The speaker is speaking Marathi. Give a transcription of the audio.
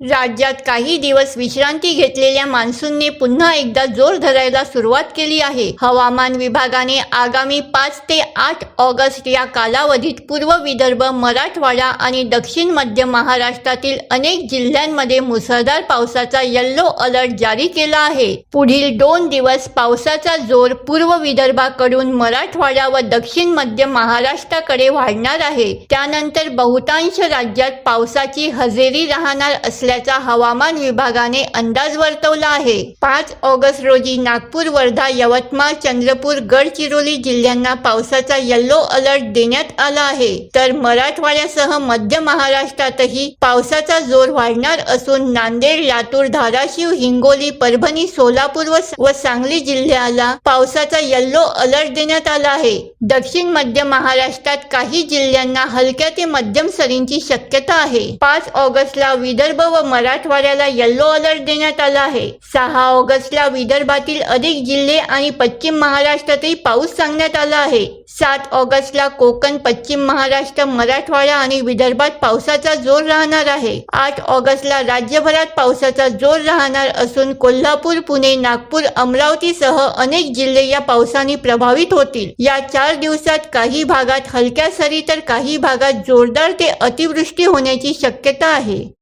राज्यात काही दिवस विश्रांती घेतलेल्या मान्सूनने पुन्हा एकदा जोर धरायला सुरुवात केली आहे. हवामान विभागाने आगामी पाच ते आठ ऑगस्ट या कालावधीत पूर्व विदर्भ मराठवाडा आणि दक्षिण मध्य महाराष्ट्रातील अनेक जिल्ह्यांमध्ये मुसळधार पावसाचा येल्लो अलर्ट जारी केला आहे. पुढील दोन दिवस पावसाचा जोर पूर्व विदर्भाकडून मराठवाडा व दक्षिण मध्य महाराष्ट्राकडे वाढणार आहे. त्यानंतर बहुतांश राज्यात पावसाची हजेरी राहणार असल्याचा हवामान विभागाने अंदाज वर्तवला आहे. पाच ऑगस्ट रोजी नागपूर वर्धा यवतमाळ चंद्रपूर गडचिरोली जिल्ह्यांना पावसाचा येल्लो अलर्ट देण्यात आला आहे. तर मराठवाड्यासह मध्य महाराष्ट्रातही पावसाचा जोर वाढणार असून नांदेड लातूर धाराशिव हिंगोली परभणी सोलापूर व सांगली जिल्ह्याला पावसाचा येल्लो अलर्ट देण्यात आला आहे. दक्षिण मध्य महाराष्ट्रात काही जिल्ह्यांना हलक्या ते मध्यम सरींची शक्यता आहे. पाच ऑगस्टला विदर्भ व व मराठवाड्याला येल्लो अलर्ट देण्यात आला आहे. सहा ऑगस्टला विदर्भातील अधिक जिल्हे आणि पश्चिम महाराष्ट्रातही पाऊस सांगण्यात आला आहे. सात ऑगस्टला कोकण पश्चिम महाराष्ट्र मराठवाडा आणि विदर्भात पावसाचा जोर राहणार आहे. आठ ऑगस्टला राज्यभरात पावसाचा जोर राहणार असून कोल्हापूर पुणे नागपूर अमरावतीसह अनेक जिल्हे या पावसाने प्रभावित होतील. या चार दिवसात काही भागात हलक्या सरी तर काही भागात जोरदार ते अतिवृष्टी होण्याची शक्यता आहे.